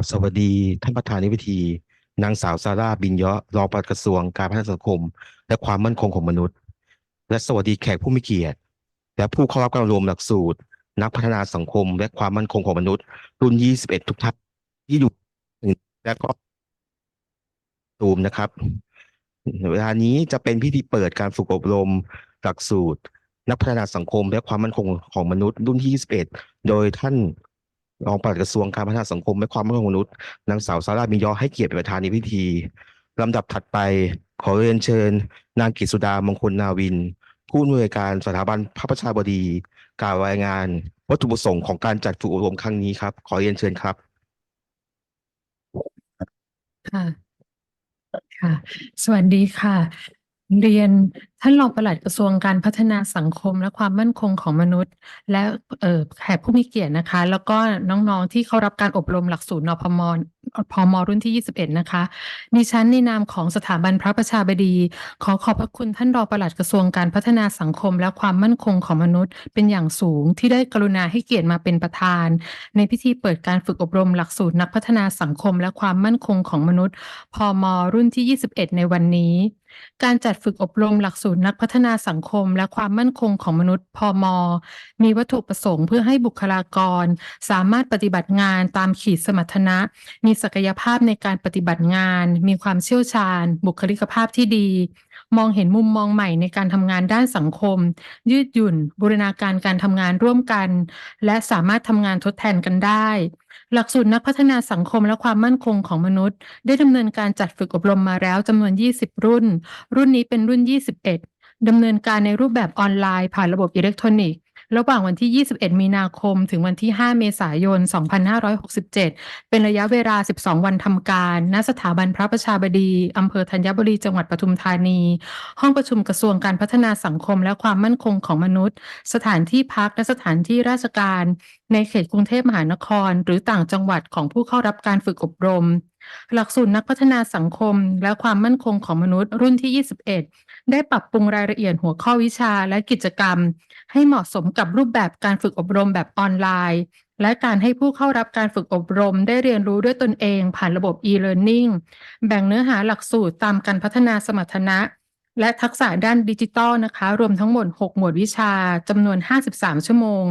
ับสวัสดีท่านประธานในพิธี นางสาวซาร่าบินเยาะรองปลัดกระทรวงการพัฒนาสังคม และความมั่นคงของมนุษย์ และสวัสดีแขกผู้มีเกียรติ และผู้เข้ารับการอบรมหลักสูตร นักพัฒนาสังคม และความมั่นคงของมนุษย์ รุ่น 21 ทุกท่านที่อยู่และก็ตูมนะครับเวลานี้จะเป็นพิธีเปิดการฝึกอบรมหลักสูตร นักพัฒนาสังคม และความมั่นคงของมนุษย์รุ่นที่ 21 โดยท่าน รองปลัดกระทรวงการพัฒนาสังคมและความมั่นคงมนุษย์นางสาวซาร่ามิยอให้เกียรติเป็นประธานในพิธีลำดับถัดไปขอเรียนเชิญ นางกิตสุดามงคลนาวิน ผู้อำนวยการสถาบันพระประชาบดี กล่าวรายงาน วัตถุประสงค์ของการจัดฝึกอบรมครั้งนี้ครับ ขอเรียนเชิญครับ ค่ะ ค่ะ สวัสดีค่ะ เรียนท่านรองปลัดกระทรวงการพัฒนาสังคมและความมั่นคงของมนุษย์ และแขกผู้มีเกียรตินะคะ แล้วก็น้องๆที่เข้ารับการอบรมหลักสูตรนพมพมรุ่นที่ 21 นะคะดิฉันในนามของสถาบันพระประชาบดี ขอขอบพระคุณท่านรองปลัดกระทรวงการพัฒนาสังคมและความมั่นคงของมนุษย์ เป็นอย่างสูงที่ได้กรุณาให้เกียรติมาเป็นประธาน ในพิธีเปิดการฝึกอบรมหลักสูตรนักพัฒนาสังคมและความมั่นคงของมนุษย์พมรุ่นที่ 21 ในวันนี้ การจัดฝึกอบรมหลักสูตรนักพัฒนาสังคม และความมั่นคงของมนุษย์พมมีวัตถุประสงค์เพื่อให้บุคลากร สามารถปฏิบัติงานตามขีดสมรรถนะ มีศักยภาพในการปฏิบัติงาน มีความเชี่ยวชาญ บุคลิกภาพที่ดี มองเห็นมุมมองใหม่ในการทำงานด้านสังคม ยืดหยุ่น บูรณาการการทำงานร่วมกัน และสามารถทำงานทดแทนกันได้ หลักสูตรนักพัฒนาสังคมและความมั่นคงของมนุษย์ ได้ดำเนินการจัดฝึกอบรมมาแล้วจำนวน 20 รุ่น รุ่นนี้เป็นรุ่น 21ดำเนินการในรูปแบบออนไลน์ผ่านระบบอิเล็กทรอนิกส์ ระหว่างวันที่ 21 มีนาคม ถึงวันที่ 5 เมษายน 2567 เป็นระยะเวลา 12 วันทำการ ณ สถาบันพระประชาบดีอำเภอธัญบุรี จังหวัดปทุมธานี ห้องประชุมกระทรวงการพัฒนาสังคมและความมั่นคงของมนุษย์ สถานที่พักและสถานที่ราชการ ในเขตกรุงเทพมหานคร หรือต่างจังหวัดของผู้เข้ารับการฝึกอบรม หลักสูตรนักพัฒนาสังคม และความมั่นคงของมนุษย์รุ่นที่ 21 ได้ปรับปรุงรายละเอียดหัวข้อวิชาและกิจกรรม ให้เหมาะสมกับรูปแบบการฝึกอบรมแบบออนไลน์ และการให้ผู้เข้ารับการฝึกอบรมได้เรียนรู้ด้วยตนเองผ่านระบบ e-learning แบ่งเนื้อหาหลักสูตรตามการพัฒนาสมรรถนะ และทักษะด้านดิจิทัลนะคะ รวมทั้งหมด 6 หมวดวิชาจำนวน 53 ชั่วโมง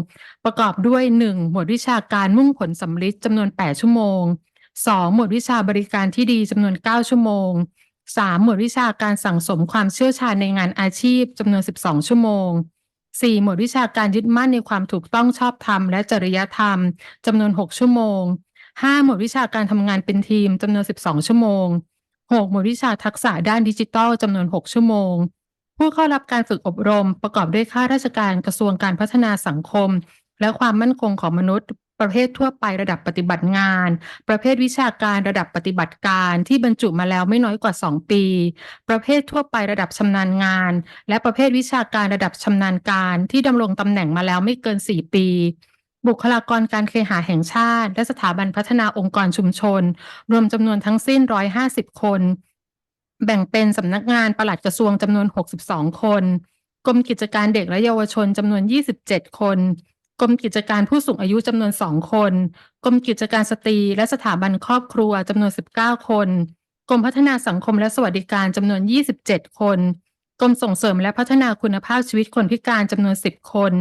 ประกอบด้วย 1 หมวดวิชาการมุ่งผลสำลิดจำนวน 8 ชั่วโมง 2 หมวดวิชาบริการที่ดีจำนวน 9 ชั่วโมง 3 หมวดวิชาการสั่งสมความเชี่ยวชาญในงานอาชีพจำนวน 12 ชั่วโมง 4 หมวดวิชาการยึดมั่นในความถูกต้องชอบธรรมและจริยธรรมจำนวน 6 ชั่วโมง 5 หมวดวิชาการทำงานเป็นทีมจำนวน 12 ชั่วโมง 6 หมวดวิชาทักษะด้านดิจิทัลจำนวน 6 ชั่วโมง ผู้เข้ารับการฝึกอบรมประกอบด้วยข้าราชการกระทรวงการพัฒนาสังคม และความมั่นคงของมนุษย์ ประเภททั่วไประดับปฏิบัติงาน ประเภทวิชาการระดับปฏิบัติการที่บรรจุมาแล้วไม่น้อยกว่า 2 ปี ประเภททั่วไประดับชำนาญงาน และประเภทวิชาการระดับชำนาญการที่ดำรงตำแหน่งมาแล้วไม่เกิน 4 ปีบุคลากรการเคหะแห่งชาติ และสถาบันพัฒนาองค์กรชุมชน รวมจำนวนทั้งสิ้น 150 คน แบ่งเป็นสำนักงานปลัดกระทรวงจำนวน 62 คน กรมกิจการเด็กและเยาวชนจำนวน 27 คน กรมกิจการผู้สูงอายุจำนวน 2 คน กรมกิจการสตรีและสถาบันครอบครัวจำนวน 19 คน กรมพัฒนาสังคมและสวัสดิการจำนวน 27 คน กรมส่งเสริมและพัฒนาคุณภาพชีวิตคนพิการจำนวน 10 คน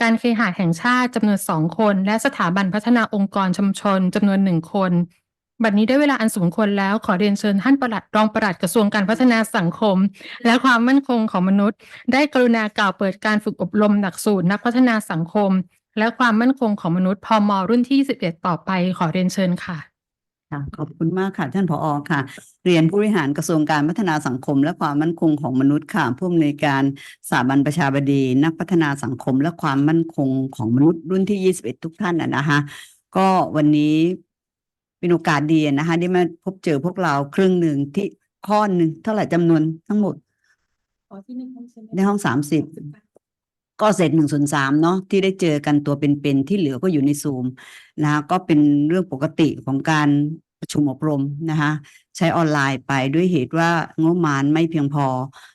การเคหะแห่งชาติจำนวน 2 คน และสถาบันพัฒนาองค์กรชุมชนจำนวน 1 คน บัดนี้ได้เวลาอันสมควรแล้วขอเรียนเชิญท่านประหลัดรองประหลัดกระทรวงการพัฒนาสังคม และความมั่นคงของมนุษย์ ได้กรุณากล่าวเปิดการฝึกอบรมหลักสูตรนักพัฒนาสังคม และความมั่นคงของมนุษย์พมรุ่นที่11ต่อไปขอเรียนเชิญค่ะค่ะขอบคุณมากค่ะ ท่านผอค่ะ เรียนผู้บริหารกระทรวงการพัฒนาสังคม และความมั่นคงของมนุษย์ค่ะผู้อำนวยการสถาบันประชาบดี นักพัฒนาสังคม และความมั่นคงของมนุษย์รุ่นที่ 21 ทุกท่านนะนะคะก็วันนี้เป็นโอกาสดีนะคะที่มาพบเจอพวกเราครึ่งหนึ่งที่ข้อหนึ่งเท่าไหร่จำนวนทั้งหมดในห้องสามสิบ ก็เสร็จหนึ่งส่วนสามเนาะที่ได้เจอกันตัวเป็นๆที่เหลือก็อยู่ในซูมนะคะก็เป็นเรื่องปกติของการประชุมอบรมนะคะใช้ออนไลน์ไปด้วยเหตุว่างบประมาณไม่เพียงพอ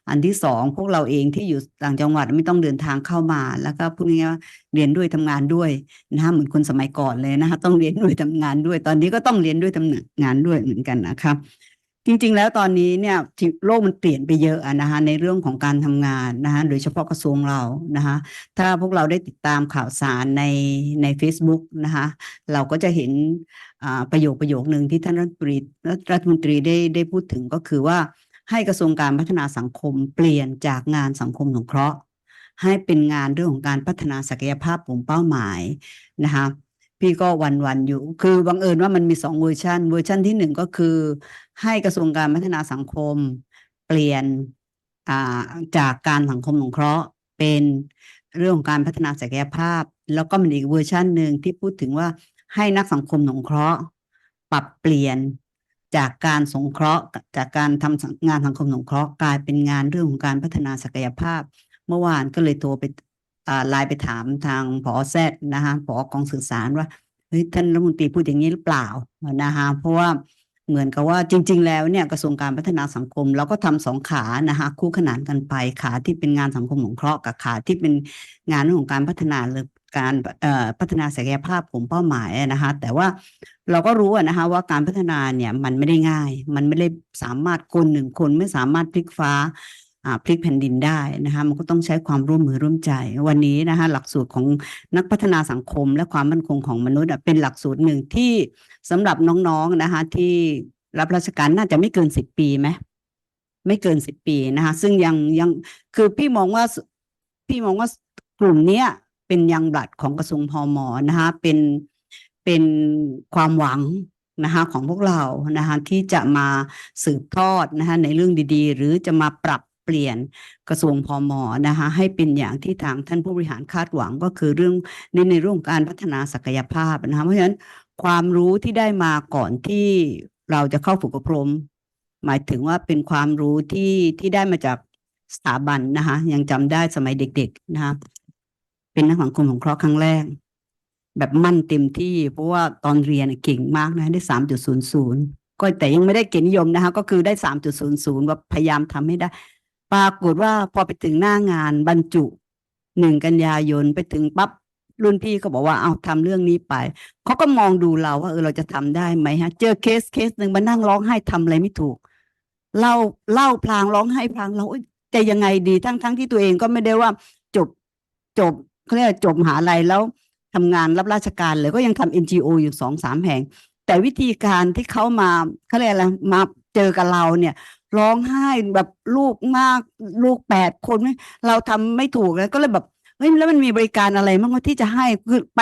อันที่สองพวกเราเองที่อยู่ต่างจังหวัดไม่ต้องเดินทางเข้ามา แล้วก็พูดง่ายๆว่าเรียนด้วยทำงานด้วยนะคะเหมือนคนสมัยก่อนเลยนะคะต้องเรียนด้วยทำงานด้วย ตอนนี้ก็ต้องเรียนด้วยทำงานด้วยเหมือนกันนะคะ จริงๆ แล้วตอนนี้เนี่ยโลกมันเปลี่ยนไปเยอะนะคะในเรื่องของการทำงานนะคะโดยเฉพาะกระทรวงเรานะคะถ้าพวกเราได้ติดตามข่าวสารในใน a c e b o o k นะคะเราก็จะเห็นประโยคประโยคหนึ่งที่ท่านรัฐมนตรีรัฐมนตรีได้ได้พูดถึงก็คือว่าให้กระทรวงการพัฒนาสังคมเปลี่ยนจากงานสังคมสงเคราะห์ ให้เป็นงานเรื่องของการพัฒนาศักยภาพกลุ่มเป้าหมายนะคะ พี่ก็วันวันๆอยู่ คือบังเอิญว่ามันมีสองเวอร์ชันเวอร์ชันที่หนึ่งก็คือ ให้กระทรวงการพัฒนาสังคม เปลี่ยนจากการสังคมสงเคราะห์ เป็นเรื่องของการพัฒนาศักยภาพ แล้วก็มีอีกเวอร์ชันหนึ่งที่พูดถึงว่าให้นักสังคมสงเคราะห์ ปรับเปลี่ยนจากการสงเคราะห์ จากการทำสังานสังคมสงเคราะห์กลายเป็นงานเรื่องของการพัฒนาศักยภาพ เมื่อวานก็เลยโทรไป ไลน์ไปถามทางผอแซดนะคะผอกองสื่อสารว่าเฮ้ยท่านรัฐมนตรีพูดอย่างนี้หรือเปล่านะคะเพราะว่าเหมือนกับว่าจริง ๆ แล้วเนี่ยกระทรวงการพัฒนาสังคมเราก็ทำสองขานะคะคู่ขนานกันไปขาที่เป็นงานสังคมสงเคราะห์กับขาที่เป็นงานของการพัฒนาหรือการพัฒนาศักยภาพกลุ่มเป้าหมายนะคะแต่ว่าเราก็รู้นะคะว่าการพัฒนาเนี่ยมันไม่ได้ง่าย มันไม่ได้สามารถคนหนึ่งคนไม่สามารถพลิกฟ้า พลิกแผ่นดินได้นะคะมันก็ต้องใช้ความร่วมมือร่วมใจ วันนี้นะคะหลักสูตรของนักพัฒนาสังคมและความมั่นคงของมนุษย์เป็นหลักสูตรหนึ่งที่สำหรับน้องๆนะคะที่รับราชการน่าจะไม่เกินสิบปีไหมไม่เกินสิบปีนะคะซึ่งยังยังคือพี่มองว่าพี่มองว่ากลุ่มเนี้ยเป็นยังบลัดของกระทรวงพมนะคะเป็นเป็นความหวังนะคะของพวกเรานะคะที่จะมาสืบทอดนะคะในเรื่องดีๆ หรือจะมาปรับ เปลี่ยนกระทรวงพมอนะคะให้เป็นอย่างที่ทางท่านผู้บริหารคาดหวังก็คือเรื่องในในเรื่องการพัฒนาศักยภาพนะคะเพราะฉะนั้นความรู้ที่ได้มาก่อนที่เราจะเข้าฝึกอบรม หมายถึงว่าเป็นความรู้ที่ที่ได้มาจากสถาบันนะคะยังจำได้สมัยเด็ก ๆนะคะเป็นนักสังคมของเคราะห์ครั้งแรก แบบมั่นเต็มที่ เพราะว่าตอนเรียนเก่งมากนะได้สามจุดศูนย์ศูนย์ก็แต่ยังไม่ได้เกียรตินิยมนะคะ ก็คือได้สามจุดศูนย์ศูนย์ว่าพยายามทำให้ได้ ปรากฏว่าพอไปถึงหน้างานบรรจุหนึ่งกันยายนไปถึงปั๊บรุ่นพี่ก็บอกว่าเอาทำเรื่องนี้ไปเขาก็มองดูเราว่าเออเราจะทำได้ไหมฮะ เจอเคสเคสหนึ่งมานั่งร้องไห้ทำอะไรไม่ถูกเล่าเล่าพลางร้องไห้พลางเราจะยังไงดีทั้งทั้งที่ตัวเองก็ไม่ได้ว่าจบจบเขาเรียกจบมหาลัยแล้วทำงานรับราชการเลยก็ยังทำ NGO อยู่สองสามแห่ง แต่วิธีการที่เขามาเขาเรียกอะไรมาเจอกับเราเนี่ย ร้องไห้แบบลูกมากลูกแปดคนไม่เราทำไม่ถูกแล้วก็เลยแบบเฮ้ยแล้วมันมีบริการอะไรบ้างที่จะให้คือไป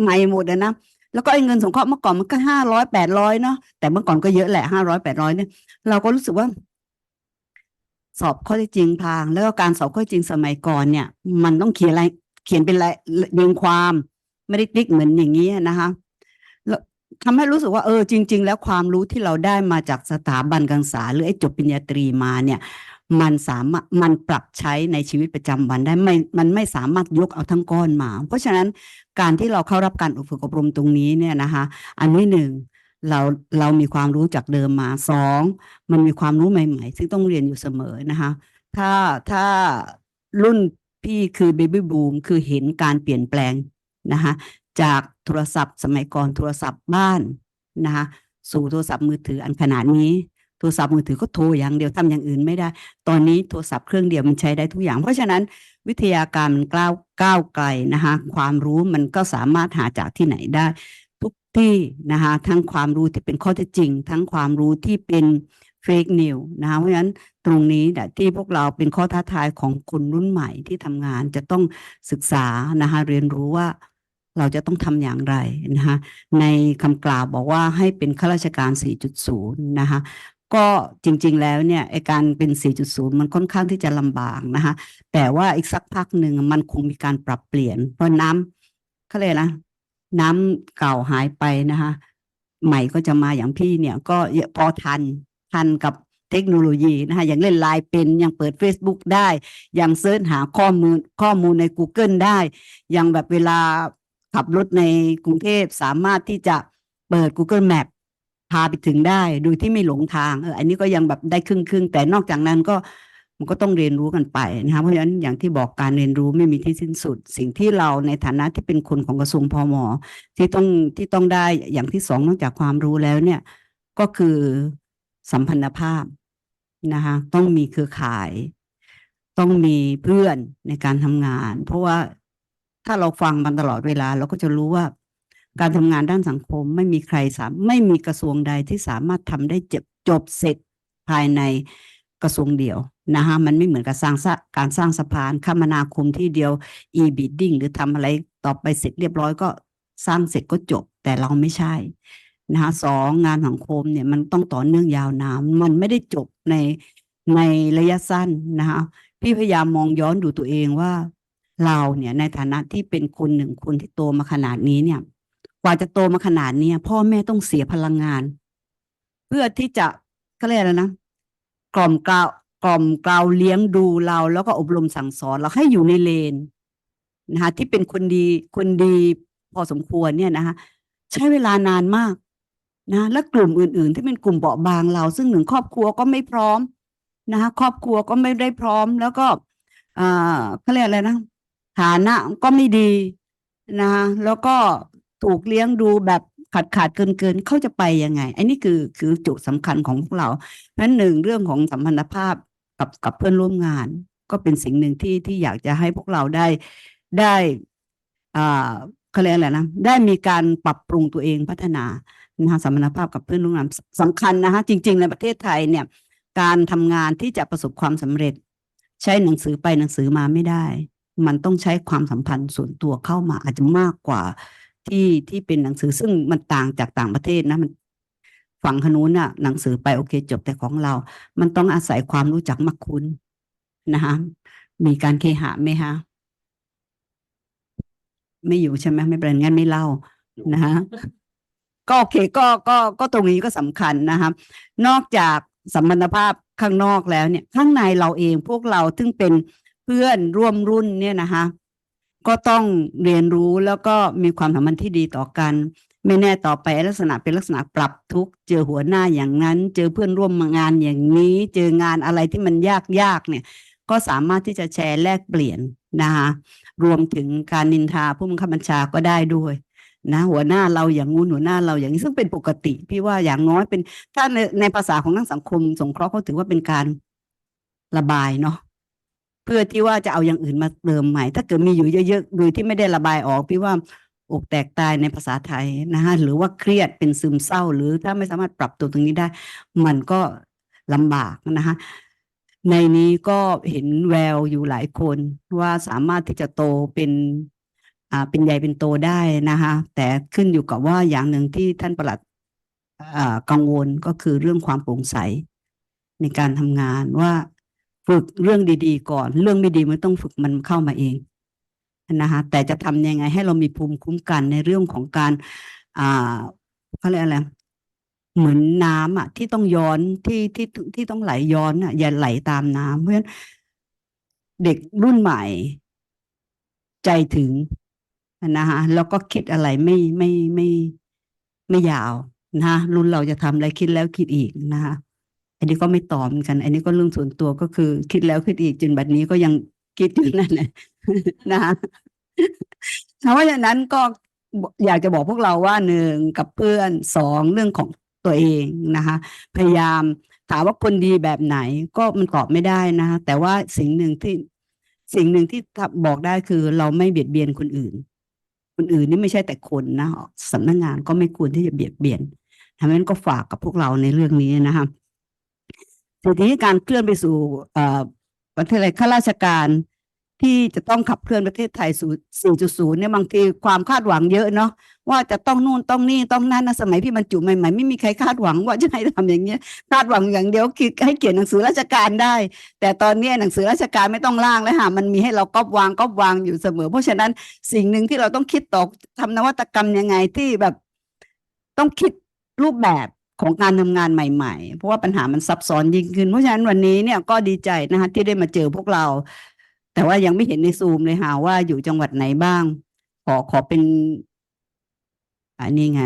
ใหม่หมดนะแล้วก็ไอ้เงินสงเคราะห์เมื่อก่อนมันก็ห้าร้อยแปดร้อยเนาะแต่เมื่อก่อนก็เยอะแหละห้าร้อยแปดร้อยเนี่ยเราก็รู้สึกว่า สอบข้อเท็จจริงพาง แล้วก็การสอบข้อเท็จจริงสมัยก่อนเนี่ย มันต้องเขียนอะไร เขียนเป็นลายเรียงความ ไม่ได้ติ๊กเหมือนอย่างนี้นะคะ ทำให้รู้สึกว่าเออจริง ๆ แล้วความรู้ที่เราได้มาจากสถาบันการศึกษา หรือไอ้จบปริญญาตรีมาเนี่ย มันสามารถมันปรับใช้ในชีวิตประจำวันได้ไม่มันไม่สามารถยกเอาทั้งก้อนมา เพราะฉะนั้นการที่เราเข้ารับการฝึกอบรมตรงนี้เนี่ยนะคะ อันนี้หนึ่งเราเรามีความรู้จากเดิมมาสองมันมีความรู้ใหม่ๆ ซึ่งต้องเรียนอยู่เสมอนะคะ ถ้าถ้ารุ่นพี่คือเบบี้บูมคือเห็นการเปลี่ยนแปลงนะคะ จากโทรศัพท์สมัยก่อนโทรศัพท์บ้านนะคะสู่โทรศัพท์มือถืออันขนาดนี้ โทรศัพท์มือถือก็โทรอย่างเดียวทำอย่างอื่นไม่ได้ ตอนนี้โทรศัพท์เครื่องเดียวมันใช้ได้ทุกอย่าง เพราะฉะนั้นวิทยาการมันก้าวก้าวไกลนะคะความรู้มันก็สามารถหาจากที่ไหนได้ ทุกที่นะคะทั้งความรู้ที่เป็นข้อเท็จจริง ทั้งความรู้ที่เป็นเฟกนิวนะคะเพราะฉะนั้นตรงนี้แหละที่พวกเราเป็นข้อท้าทายของคนรุ่นใหม่ที่ทำงานจะต้องศึกษานะคะเรียนรู้ว่า เราจะต้องทำอย่างไรนะคะในคำกล่าวบอกว่าให้เป็นข้าราชการ 4.0 นะคะก็จริง ๆ แล้วเนี่ยไอการเป็น 4.0 มันค่อนข้างที่จะลำบากนะคะแต่ว่าอีกสักพักหนึ่งมันคงมีการปรับเปลี่ยน เพราะน้ำเขาเรียกนะ น้ำเก่าหายไปนะคะใหม่ก็จะมาอย่างพี่เนี่ยก็พอทันทันกับเทคโนโลยีนะคะยังเล่นไลน์เป็นยังเปิด Facebook ได้ยังเสิร์ชหาข้อมูลข้อมูลใน Google ได้ยังแบบเวลา ขับรถในกรุงเทพสามารถที่จะเปิด Google Map พาไปถึงได้โดยที่ไม่หลงทางเอออันนี้ก็ยังแบบได้ครึ่งครึ่งๆแต่นอกจากนั้นก็มันก็ต้องเรียนรู้กันไปนะคะเพราะฉะนั้นอย่างที่บอกการเรียนรู้ไม่มีที่สิ้นสุด สิ่งที่เราในฐานะที่เป็นคนของกระทรวงพมที่ต้องที่ต้องได้อย่างที่สองนอกจากความรู้แล้วเนี่ยก็คือสัมพันธภาพนะคะต้องมีเครือข่าย ต้องมีเพื่อนในการทำงาน เพราะว่า ถ้าเราฟังมันตลอดเวลา เราก็จะรู้ว่า การทำงานด้านสังคมไม่มีใครสามไม่มีกระทรวงใดที่สามารถทำได้จบจบเสร็จภายในกระทรวงเดียวนะคะมันไม่เหมือนกับสร้างสะการสร้างสะพานคมนาคมที่เดียว e-bidding หรือทำอะไรต่อไปเสร็จเรียบร้อยก็สร้างเสร็จก็จบแต่เราไม่ใช่นะคะสองงานสังคมเนี่ยมันต้องต่อเนื่องยาวนานมันไม่ได้จบในในระยะสั้นนะคะพี่พยายามมองย้อนดูตัวเองว่า เราเนี่ยในฐานะที่เป็นคนหนึ่งคนที่โตมาขนาดนี้เนี่ย กว่าจะโตมาขนาดนี้พ่อแม่ต้องเสียพลังงาน เพื่อที่จะเขาเรียกอะไรนะกล่อมกล่าวกล่อมกล่าวเลี้ยงดูเราแล้วก็อบรมสั่งสอนเราให้อยู่ในเลนนะคะที่เป็นคนดีคนดีพอสมควรเนี่ยนะคะใช้เวลานานมากนะและกลุ่มอื่น ๆ ที่เป็นกลุ่มเบาบางเรา ซึ่งหนึ่งครอบครัวก็ไม่พร้อมนะคะครอบครัวก็ไม่ได้พร้อม แล้วก็อ่าเขาเรียกอะไรนะ ฐานะก็ไม่ดีนะคะแล้วก็ถูกเลี้ยงดูแบบขาดขาดเกินเกินเขาจะไปยังไง อันนี้คือคือจุดสำคัญของพวกเราเพราะนั้นหนึ่งเรื่องของสัมพันธภาพกับกับเพื่อนร่วมงาน ก็เป็นสิ่งหนึ่งที่ที่อยากจะให้พวกเราได้ได้อ่าเขาเรียกอะไรนะได้มีการปรับปรุงตัวเองพัฒนานะคะสัมพันธภาพกับเพื่อนร่วมงานสสำคัญนะคะจริง ๆ ในประเทศไทยเนี่ยการทำงานที่จะประสบความสำเร็จ ใช้หนังสือไปหนังสือมาไม่ได้ มันต้องใช้ความสัมพันธ์ส่วนตัวเข้ามาอาจจะมากกว่าที่ที่เป็นหนังสือซึ่งมันต่างจากต่างประเทศนะมันฝั่งขนู้นน่ะหนังสือไปโอเคจบแต่ของเรา มันต้องอาศัยความรู้จักมักคุ้นนะคะมีการเคหะไหมคะไม่อยู่ใช่ไหมไม่เป็นไรงั้นไม่เล่านะคะก็โอเคก็ก็ก็ตรงนี้ก็สำคัญนะครับนอกจากสัมพันธภาพข้างนอกแล้วเนี่ย ข้างในเราเองพวกเราซึ่งเป็น เพื่อนร่วมรุ่นเนี่ยนะคะก็ต้องเรียนรู้แล้วก็มีความสัมพันธ์ที่ดีต่อกัน ไม่แน่ต่อไปลักษณะเป็นลักษณะปรับทุกเจอหัวหน้าอย่างนั้น เจอเพื่อนร่วมงานอย่างนี้ เจองานอะไรที่มันยากยากเนี่ย ก็สามารถที่จะแชร์แลกเปลี่ยนนะคะรวมถึงการนินทาผู้บังคับบัญชาก็ได้ด้วยนะหัวหน้าเราอย่างงู้นหัวหน้าเราอย่างนี้ซึ่งเป็นปกติ พี่ว่าอย่างน้อยเป็นถ้าในในภาษาของนักสังคม สงเคราะห์เขาถือว่าเป็นการระบายเนาะ เพื่อที่ว่าจะเอาอย่างอื่นมาเติมใหม่ ถ้าเกิดมีอยู่เยอะๆโดยที่ไม่ได้ระบายออกพี่ว่าอกแตกตายในภาษาไทยนะฮะหรือว่าเครียดเป็นซึมเศร้า หรือถ้าไม่สามารถปรับตัวตรงนี้ได้ มันก็ลำบากนะคะในนี้ก็เห็นแววอยู่หลายคนว่าสามารถที่จะโตเป็นอ่าเป็นใหญ่เป็นโตได้นะคะแต่ขึ้นอยู่กับว่าอย่างหนึ่งที่ท่านประหลัดอ่ากังวลก็คือเรื่องความโปร่งใสในการทำงานว่า ฝึกเรื่องดีๆ ก่อน เรื่องไม่ดีมันต้องฝึกมันเข้ามาเองนะคะแต่จะทำยังไงให้เรามีภูมิคุ้มกันในเรื่องของการ อ่าเขาเรียกอะไรเหมือนน้ำอะ ที่ต้องย้อนที่ที่ที่ต้องไหลย้อนอะ อย่าไหลตามน้ำเพราะฉะนั้นเด็กรุ่นใหม่ ใจถึงนะคะแล้วก็คิดอะไรไม่ไม่ไม่ไม่ยาวนะคะรุ่นเราจะทำอะไรคิดแล้วคิดอีกนะคะ อันนี้ก็ไม่ตอบเหมือนกัน อันนี้ก็เรื่องส่วนตัวก็คือ คิดแล้วคิดอีกจนบัดนี้ก็ยังคิดอยู่นั่นแหละนะคะเพราะฉะนั้นก็อยากจะบอกพวกเราว่าหนึ่งกับเพื่อนสองเรื่องของตัวเองนะคะ พยายามถามว่าคนดีแบบไหนก็มันตอบไม่ได้นะคะแต่ว่าสิ่งหนึ่งที่สิ่งหนึ่งที่บอกได้คือเราไม่เบียดเบียนคนอื่น คนอื่นนี่ไม่ใช่แต่คนนะสำนักงานก็ไม่ควรที่จะเบียดเบียนทำนั้นก็ฝากกับพวกเราในเรื่องนี้นะคะ ทีนี้การเคลื่อนไปสู่ประเทศอะไรข้าราชการที่จะต้องขับเคลื่อนประเทศไทยสู่ 4.0 เนี่ยบางทีความคาดหวังเยอะเนาะว่าจะต้องนู่นต้องนี่ต้องนั่นนะสมัยพี่บรรจุใหม่ๆไม่มีใครคาดหวังว่าจะให้ทำอย่างเงี้ยคาดหวังอย่างเดียวคิดให้เขียนหนังสือราชการได้ แต่ตอนนี้หนังสือราชการไม่ต้องร่างแล้วค่ะมันมีให้เราก๊อปวางก๊อปวางอยู่เสมอ เพราะฉะนั้นสิ่งหนึ่งที่เราต้องคิดต่อทำนวัตกรรมยังไงที่แบบ ต้องคิดรูปแบบ ของการทำงานใหม่ ๆ เพราะว่าปัญหามันซับซ้อนยิ่งขึ้น เพราะฉะนั้นวันนี้เนี่ยก็ดีใจนะคะที่ได้มาเจอพวกเรา แต่ว่ายังไม่เห็นในซูมเลยค่ะว่าอยู่จังหวัดไหนบ้าง ขอขอเป็นอันนี้ไง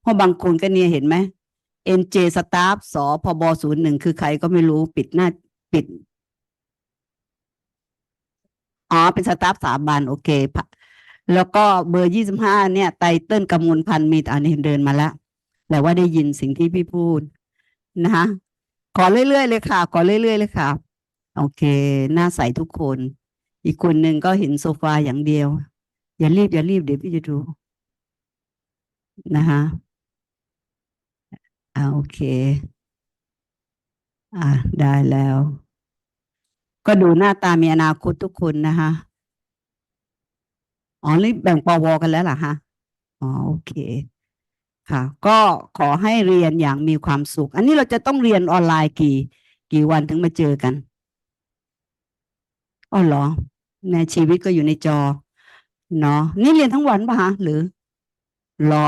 เพราะบางคนก็เนี่ยเห็นไหม NJ Staff สพบศูนย์หนึ่งคือใครก็ไม่รู้ปิดหน้าปิดอ๋อเป็นสตาฟสาบันโอเคพะแล้วก็เบอร์ยี่สิบห้าเนี่ยไตเติ้ลกำมลพันธ์มีอันนี้เดินมาแล้ว แต่ว่าได้ยินสิ่งที่พี่พูดนะคะขอเรื่อยๆเลยค่ะ ขอเรื่อยๆเลยค่ะ โอเค หน้าใสทุกคน อีกคนหนึ่งก็เห็นโซฟาอย่างเดียว อย่ารีบอย่ารีบเดี๋ยวพี่จะดูนะคะอ่าโอเค อ่าได้แล้ว ก็ดูหน้าตามีอนาคตทุกคนนะคะอ๋อนี่แบ่งปวกันแล้วเหรอคะอ๋อโอเค ค่ะ ก็ขอให้เรียนอย่างมีความสุข อันนี้เราจะต้องเรียนออนไลน์กี่ กี่วันถึงมาเจอกันอ๋อเหรอแม่ชีวิตก็อยู่ในจอเนาะนี่เรียนทั้งวันปะฮะหรือรอ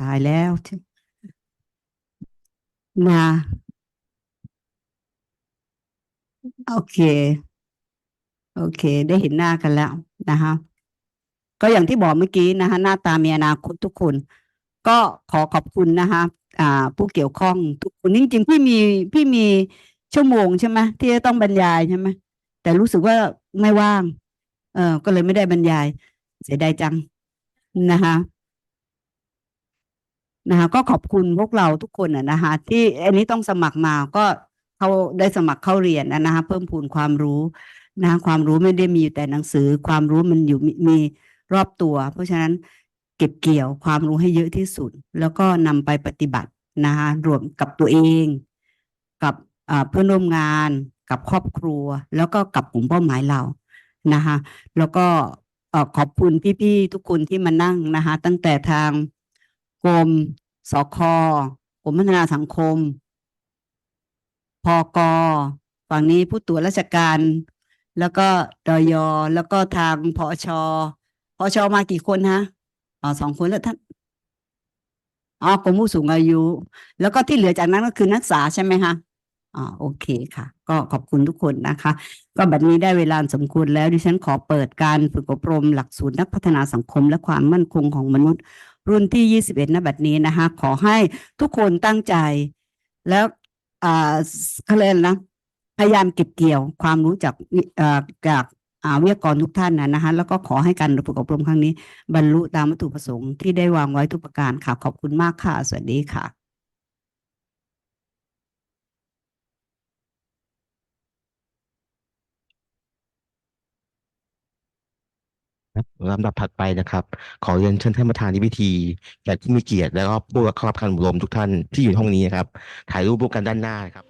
ตายแล้วนะโอเค โอเค ได้เห็นหน้ากันแล้วนะคะก็อย่างที่บอกเมื่อกี้นะคะหน้าตามีอนาคตทุกคน ก็ขอขอบคุณนะคะผู้เกี่ยวข้องทุกคนจริงๆพี่มีพี่มีชั่วโมงใช่ไหมที่จะต้องบรรยายใช่ไหมแต่รู้สึกว่าไม่ว่าง เออก็เลยไม่ได้บรรยาย เสียดายจังนะคะนะคะก็ขอบคุณพวกเราทุกคนอะนะคะที่อันนี้ต้องสมัครมาก็เขาได้สมัครเข้าเรียนนะคะเพิ่มพูนความรู้นะคะความรู้ไม่ได้มีอยู่แต่หนังสือ ความรู้มันอยู่มีมีรอบตัว เพราะฉะนั้น เก็บเกี่ยวความรู้ให้เยอะที่สุด แล้วก็นำไปปฏิบัตินะคะรวมกับตัวเอง กับเพื่อนร่วมงานกับครอบครัว แล้วก็กับกลุ่มเป้าหมายเรานะคะแล้วก็ขอบคุณพี่ๆทุกคนที่มานั่งนะคะตั้งแต่ทางกรมสคกรมพัฒนาสังคมพกฝั่งนี้ผู้ตรวจราชการ แล้วก็ดยแล้วก็ทางพอชพอชอมากี่คนฮะ อ๋อสองคนแล้วท่านอ๋อกรมผู้สูงอายุ แล้วก็ที่เหลือจากนั้นก็คือนักศึกษาใช่ไหมคะอ๋อโอเคค่ะ ก็ขอบคุณทุกคนนะคะ ก็บัดนี้ได้เวลาสมควรแล้วดิฉันขอเปิดการฝึกอบรมหลักสูตรนักพัฒนาสังคมและความมั่นคงของมนุษย์ รุ่นที่ 21ณบัดนี้นะคะ ขอให้ทุกคนตั้งใจ แล้วอ่าเขาเรียกนะพยายามเก็บเกี่ยวความรู้จากจาก วิทยากรทุกท่านนะนะคะแล้วก็ขอให้การฝึกอบรมครั้งนี้ บรรลุตามวัตถุประสงค์ที่ได้วางไว้ทุกประการค่ะ ขอบคุณมากค่ะ สวัสดีค่ะลำดับถัดไปนะครับ ขอเรียนเชิญท่านประธานในพิธีแขกผู้มีเกียรติและก็ผู้เข้ารับการอบรมทุกท่านที่อยู่ห้องนี้นะครับถ่ายรูปร่วมกันด้านหน้านครับ